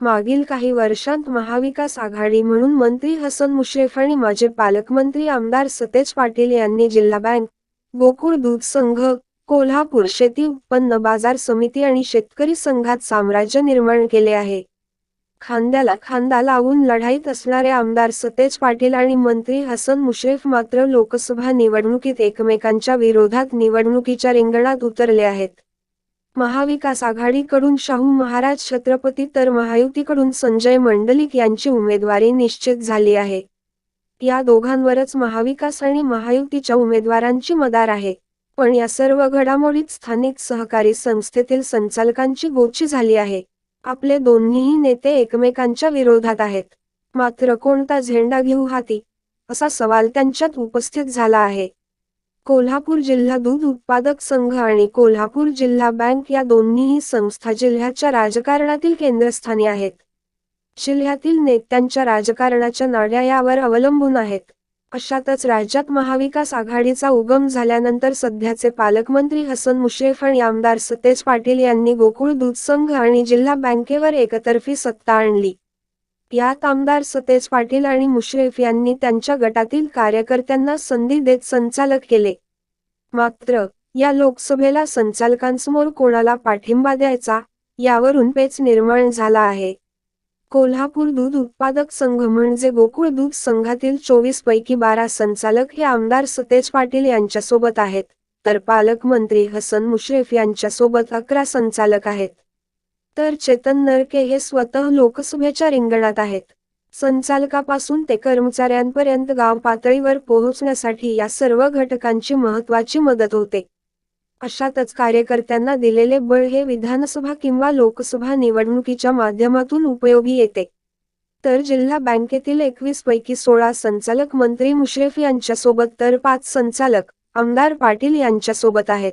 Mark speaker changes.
Speaker 1: मागील काही वर्षांत महाविकास आघाडी म्हणून मंत्री हसन मुश्रीफ आणि माजी पालकमंत्री आमदार सतेज पाटील यांनी जिल्हा बँक गोकुळ दूध संघ कोल्हापूर शेती उत्पन्न बाजार समिती आणि शेतकरी संघात साम्राज्य निर्माण केले आहे. खांद्याला खांदा लावून लढाईत असणारे आमदार सतेज पाटील आणि मंत्री हसन मुश्रीफ मात्र लोकसभा निवडणुकीत एकमेकांच्या विरोधात निवडणुकीच्या रिंगणात उतरले आहेत. महाविकास आघाडीकडून शाहू महाराज छत्रपती तर महायुतीकडून संजय मंडलिक यांची उमेदवारी निश्चित झाली आहे. या दोघांवरच महाविकास आणि महायुतीच्या उमेदवारांची मदार आहे. पण या सर्व घडामोडीत स्थानिक सहकारी संस्थेतील संचालकांची गोची झाली आहे. आपले दोन्हीही नेते एकमेकांच्या विरोधात आहेत. मात्र कोणता झेंडा घेऊ हाती? असा सवाल त्यांच्यात उपस्थित झाला आहे. कोल्हापूर जिल्हा दूध उत्पादक संघ आणि कोल्हापूर जिल्हा बँक या दोन्हीही संस्था जिल्ह्याच्या राजकारणातील केंद्रस्थानी आहेत. जिल्ह्यातील नेत्यांच्या राजकारणाच्या नाड्या यावर अवलंबून आहेत. अशातच राज्यात महाविकास आघाडीचा उगम झाल्यानंतर सध्याचे पालकमंत्री हसन मुश्रीफ आणि आमदार सतेज पाटील यांनी गोकुळ दूध संघ आणि जिल्हा बँकेवर एकतर्फी सत्ता आणली. यात आमदार सतेज पाटील आणि मुश्रीफ यांनी त्यांच्या गटातील कार्यकर्त्यांना संधी देत संचालक केले. मात्र या लोकसभेला संचालकांसमोर कोणाला पाठिंबा द्यायचा यावरून पेच निर्माण झाला आहे. कोल्हापूर दूध उत्पादक संघ म्हणजे गोकुळ दूध संघातील चोवीस पैकी बारा संचालक हे आमदार सतेज पाटील यांच्यासोबत आहेत तर पालकमंत्री हसन मुश्रीफ यांच्यासोबत अकरा संचालक आहेत. तर चेतन नरके हे स्वतः लोकसभेच्या रिंगणात आहेत. संचालकापासून ते कर्मचाऱ्यांपर्यंत गाव पातळीवर पोहोचण्यासाठी या सर्व घटकांची महत्वाची मदत होते. अशातच कार्यकर्त्यांना दिलेले बळ हे विधानसभा किंवा लोकसभा निवडणुकीच्या माध्यमातून उपयोगी येते. तर जिल्हा बँकेतील एकवीस पैकी सोळा संचालक मंत्री मुश्रीफ यांच्यासोबत तर पाच संचालक आमदार पाटील यांच्यासोबत आहेत.